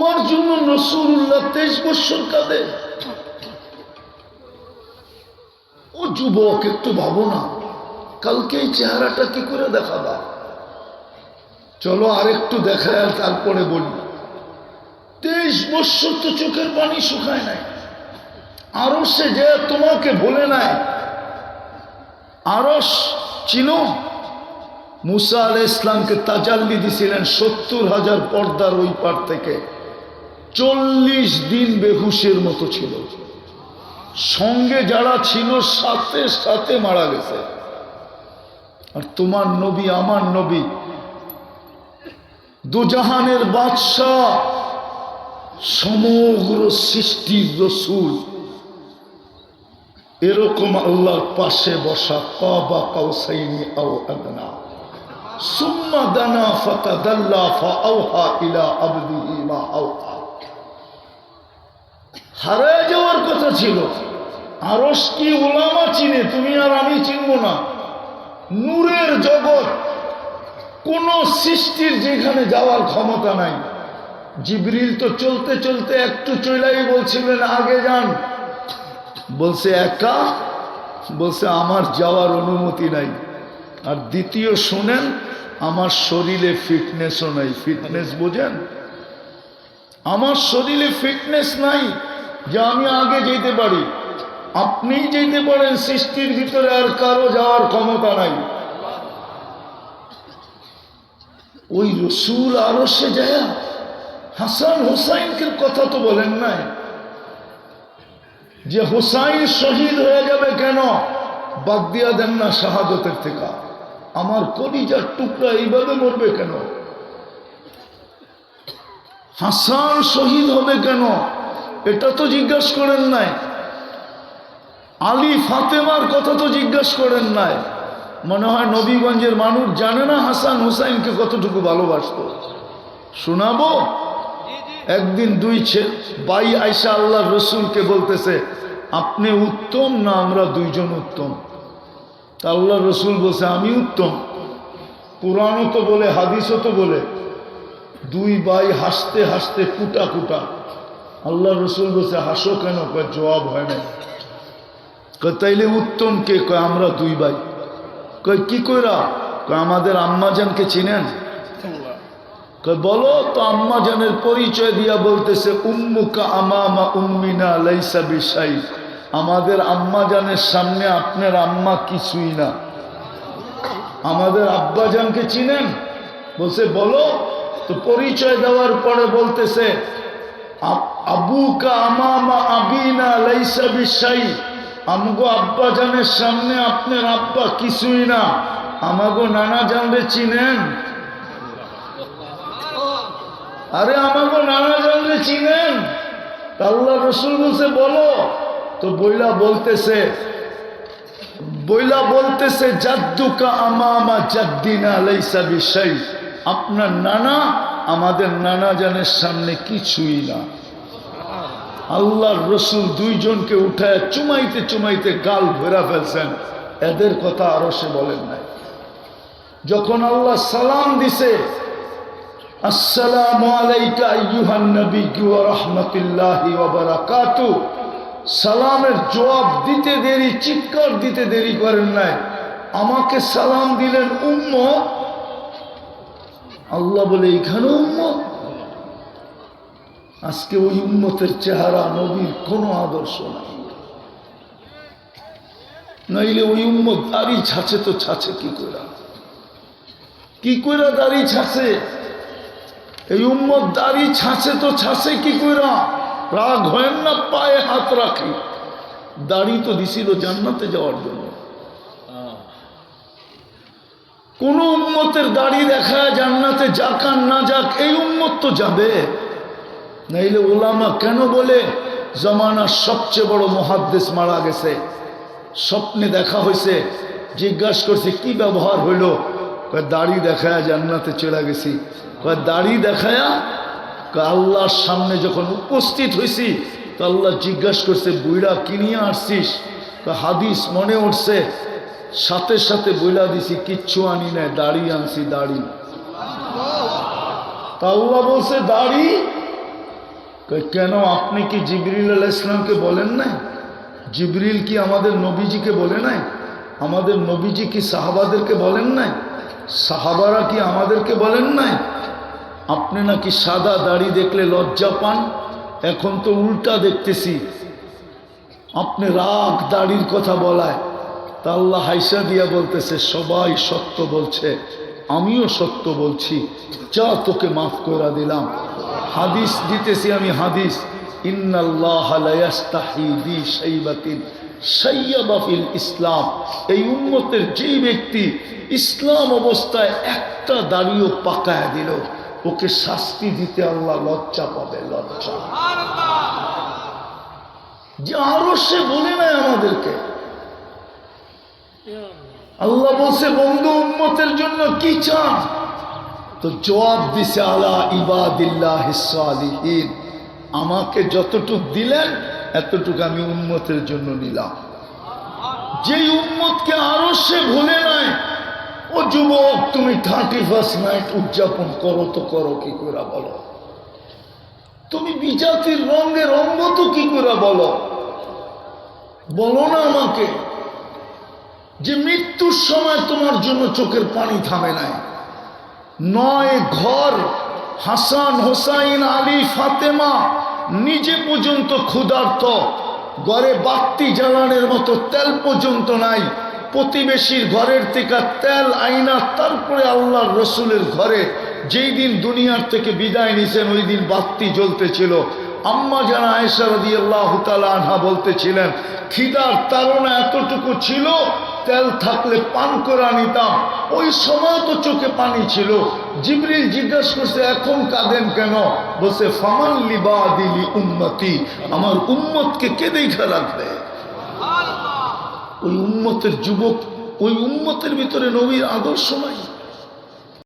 তোমার জন্য রসুল্লাহ তেইশ বৎসর কাঁদে। ও যুবক, একটু ভাবো না। কালকে এই চেহারাটা কি করে দেখাবা? চলো আরেকটু দেখায় আর তারপরে বলি। তেইশ বৎসর তো চোখের পানি শুকায় নাই। আরও সে যে তোমাকে বলে নাই। আরস চিনো? মুসা আল ইসলামকে তাজাল্লি দিছিলেন সত্তর হাজার পর্দার ওই পার থেকে। চল্লিশ দিন বেহুশের মতো ছিল। সঙ্গে যারা ছিল, সাথে সাথে মারা গেছে। আর তোমার নবী, আমার নবী, দুজাহানের বাদশাহ, সমগ্র সৃষ্টির রসুল। এরকম আল্লাহর পাশে বসা কাবা কাউসাইনি আও আদনা। সুম্মা দানা ফাতাদাল্লা ফাআওহা ইলা আবদিহি মা আওহা। হারায় যাওয়ার কথা ছিল। আরস কি ওলামা চিনে, তুমি আর আমি চিনব না। নূরের জগৎ, কোন সৃষ্টির যেখানে যাওয়ার ক্ষমতা নাই। জিবরিল তো চলতে চলতে একটু চইলাই বলছিলেন, আগে যান। বলছে, একা? বলছে, আমার যাওয়ার অনুমতি নাই। আর দ্বিতীয়, শোনেন, আমার শরীরে ফিটনেসও নাই। ফিটনেস বোঝেন? আমার শরীরে ফিটনেস নাই। যে আমি আগে যেতে পারি। আপনিই যেতে পারেন, সৃষ্টির ভিতরে আর কারও যাওয়ার ক্ষমতা নাই। ওই রসুল আরও সে যায়। হাসান হোসাইনকে কথা তো বলেন নাই। যে হোসাইন শহীদ হয়ে যাবে কেন? বাদ দিয়া দেন না শাহাদতের থেকে। আমার কলিজার টুকরা এইভাবে মরবে কেন? হাসান শহীদ হবে কেন? এটা তো জিজ্ঞাসা করেন নাই। আলী ফাতেমার কথা তো জিজ্ঞাসা করেন নাই। মনে হয় নবীগঞ্জের মানুষ জানে না হাসান হুসাইনকে কতটুকু ভালোবাসত। শোনাবো? একদিন দুই বাই আয়সা আল্লাহ রসুলকে বলতেছে, আপনি উত্তম না আমরা দুইজন উত্তম? তা আল্লাহ রসুল বলছে, আমি উত্তম। কোরআনও তো বলে, হাদিসও তো বলে, দুই বাই হাসতে হাসতে কুটা কুটা আল্লাহ রসুল বলছে, হাসো কেন? কয়, জবাব হয় না কয়, তাইলে উত্তম কে? কয়, আমরা দুই ভাই। কয়, কি কইরা? কয়, আমাদের আম্মাজানকে চিনেন? বলো তো আম্মাজানের পরিচয় দিয়া বলতেছে, উম্মুকা আমামা উম্মিনা লাইসা বিশাই। আমাদের আম্মাজানের সামনে আপনার আম্মা কিছুই না। আমাদের আব্বাজানকে চিনেন? বলছে, বলো। তো পরিচয় দেওয়ার পরে বলতেছে আবুকা আমামা আবিনা লাইসা বিশাই। আমগো আব্বা জানের সামনে আপনার আব্বা কিছুই না। আমাগো নানা জানলে চিনেন? আরে আমাগো নানা জানলে চিনেন? আল্লাহ রসুল বলছে, বলো। তো বইলা বলতেছে বইলা বলতেছে, জাদ্দুকা আমামা জাদ্দিনা লাইসা বিশাই। আপনার নানা আমাদের নানা জানের সামনে কিছুই না। আল্লাহর রসুল দুইজনকে উঠায় চুমাইতে চুমাইতে গাল ভেরা ফেলছেন। এদের কথা আরও সে বলেন নাই। যখন আল্লাহ সালাম দিছে, আসসালামু আলাইকা আইয়ুহান নবী রাহমাতুল্লাহি বারাকাতু। সালামের জবাব দিতে দেরি, চিৎকার দিতে দেরি করেন নাই। আমাকে সালাম দিলেন উম্ম আল্লাহ বলে এখানে উম্মত? আজকে ওই উন্মতের চেহারা নবীর কোনো আদর্শ নাই। নইলে ওই উম্মত দাড়ি ছাছে তো ছাছে কি কইরা? কি কইরা দাড়ি ছাছে এই উম্মত দাড়ি ছাছে তো ছাছে কি কইরা? রাগ হয় না, পায়ে হাত রাখি। দাড়ি তো দিছিল জান্নাতে যাওয়ার জন্য। কোন উম্মতের দাড়ি দেখা জান্নাতে যাক আর না যাক, এই উম্মত তো যাবে। নাইলে ওলামা কেন বলে, জমানার সবচেয়ে বড় মহাদ্দেশ মারা গেছে। স্বপ্নে দেখা হয়েছে জিজ্ঞাসা করছে, কি ব্যবহার হইল? দাড়ি দেখায়া জান্নাতে চলে গেছি। কয়, দাড়ি দেখায়া? আল্লাহর সামনে যখন উপস্থিত হয়েছি তো আল্লাহ জিজ্ঞাসা করছে, বুইড়া কিনিয়ে আসছিস? হাদিস মনে উঠছে। সাথে সাথে বইলা দিছি, কিচ্ছু আনি নাই, দাড়ি আনছি, দাড়ি। তা বলছে, দাড়ি? কেন, আপনি কি জিবরিল আলাহ ইসলামকে বলেন নাই? জিবরিল কি আমাদের নবীজিকে বলে নাই? আমাদের নবীজি কি সাহাবাদেরকে বলেন নাই? সাহাবারা কি আমাদেরকে বলেন নাই? আপনি নাকি সাদা দাড়ি দেখলে লজ্জা পান? এখন তো উল্টা দেখতেছি। আপনি রাগ দাড়ির কথা বলায়। তা আল্লাহ হাইসা দিয়া বলতেছে, সবাই সত্য বলছে, আমিও সত্য বলছি, যা তোকে মাফ করে দিলাম। হাদিস দিতেছি আমি, হাদিস। ইসলাম। এই উম্মতের যেই ব্যক্তি ইসলাম অবস্থায় একটা দাড়িও পাকায় দিল, ওকে শাস্তি দিতে আল্লাহ লজ্জা পাবে, লজ্জা। যে আরও সে বলে নাই আমাদেরকে আল্লাহ বলছে, বন্ধু, উম্মতের জন্য কি চান? তো জবাব দিছে, আলা ইবাদিল্লাহ সালিহীন। আমাকে যতটুক দিলেন, এতটুকু আমি উম্মতের জন্য নিলাম। যেই উম্মতকে আরও সে ভুলে নাই, ও যুবক, তুমি থার্টি ফার্স্ট নাইট উদযাপন করো তো করো, কি করে বলো? তুমি বিজাতির রঙে রঙ্গ তো কি করে বলো? বলো না আমাকে। যে মৃত্যুর সময় তোমার জন্য চোখের পানি থামে নাই। নয় ঘর, হাসান, হোসাইন, আলী, ফাতেমা, নিজে পর্যন্ত ক্ষুধার্ত, ঘরে বাতি জ্বালানের মতো তেল পর্যন্ত নাই। প্রতিবেশীর ঘরের থেকে তেল আইনা, তারপরে আল্লাহর রসুলের ঘরে যেই দিন দুনিয়ার থেকে বিদায় নিছেন, ওই দিন বাতি জ্বলতেছিল। আম্মা যারা আয়েশা রদি আল্লাহ আনহা বলতেছিলেন খিদার তারা এতটুকু ছিল তেল থাকলে পান করে নিতাম। ওই সময় তো চোখে পানি ছিল। জিবরিল জিজ্ঞাসা করছে এখন কাঁদেন কেন? বলছে ফামান লিবা দিলি উম্মতি আমার উম্মতকে কে দেখা রাখবে? ওই উম্মতের যুবক ওই উম্মতের ভিতরে নবীর আদর্শ নাই।